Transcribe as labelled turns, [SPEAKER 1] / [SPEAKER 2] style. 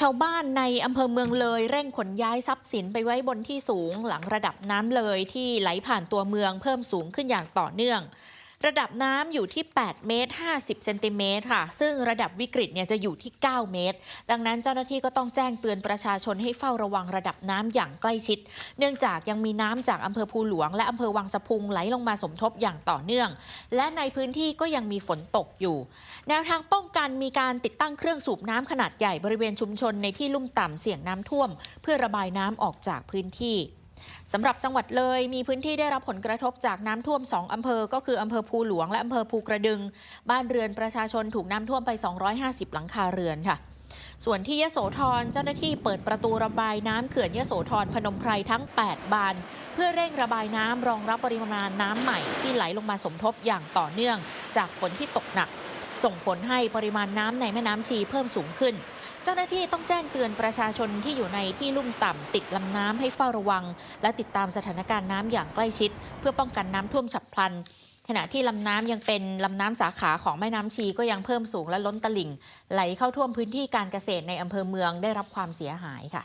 [SPEAKER 1] ชาวบ้านในอำเภอเมืองเลย เร่งขนย้ายทรัพย์สินไปไว้บนที่สูงหลังระดับน้ำเลยที่ไหลผ่านตัวเมืองเพิ่มสูงขึ้นอย่างต่อเนื่อง ระดับน้ำอยู่ที่ 8 เมตร 50 เซนติเมตรค่ะ ซึ่งระดับวิกฤตเนี่ยจะอยู่ที่ 9 เมตร ดังนั้นเจ้าหน้าที่ก็ต้องแจ้งเตือนประชาชนให้เฝ้าระวังระดับน้ำอย่างใกล้ชิด เนื่องจากยังมีน้ำจากอำเภอภูหลวง และอำเภอวังสะพุงไหลลงมาสมทบอย่างต่อเนื่อง และในพื้นที่ก็ยังมีฝนตกอยู่ แนวทางป้องกันมีการติดตั้งเครื่องสูบน้ำขนาดใหญ่บริเวณชุมชนในที่ลุ่มต่ำเสี่ยงน้ำท่วม เพื่อระบายน้ำออกจากพื้นที่ สำหรับจังหวัดเลยมีพื้นที่ได้รับผลกระทบจากน้ำท่วม 2 อำเภอ ก็คืออำเภอภูหลวง และอำเภอภูกระดึง บ้านเรือนประชาชนถูกน้ำท่วมไป 250 หลังคาเรือนค่ะ ส่วนที่ยโสธรเจ้าหน้าที่เปิดประตูระบายน้ำเขื่อนยโสธรพนมไพรทั้ง 8 บาน เพื่อเร่งระบายน้ำรองรับปริมาณน้ำใหม่ที่ไหลลงมาสมทบอย่างต่อเนื่อง จากฝนที่ตกหนัก ส่งผลให้ปริมาณน้ำในแม่น้ำชีเพิ่มสูงขึ้น เจ้าหน้าที่ต้องแจ้งเตือนประชาชนที่อยู่ในที่ลุ่มต่ำติดลำน้ำให้เฝ้าระวัง และติดตามสถานการณ์น้ำอย่างใกล้ชิด เพื่อป้องกันน้ำท่วมฉับพลัน ขณะที่ลำน้ำยังเป็นลำน้ำสาขาของแม่น้ำชีก็ยังเพิ่มสูงและล้นตลิ่ง ไหลเข้าท่วมพื้นที่การเกษตรในอำเภอเมืองได้รับความเสียหายค่ะ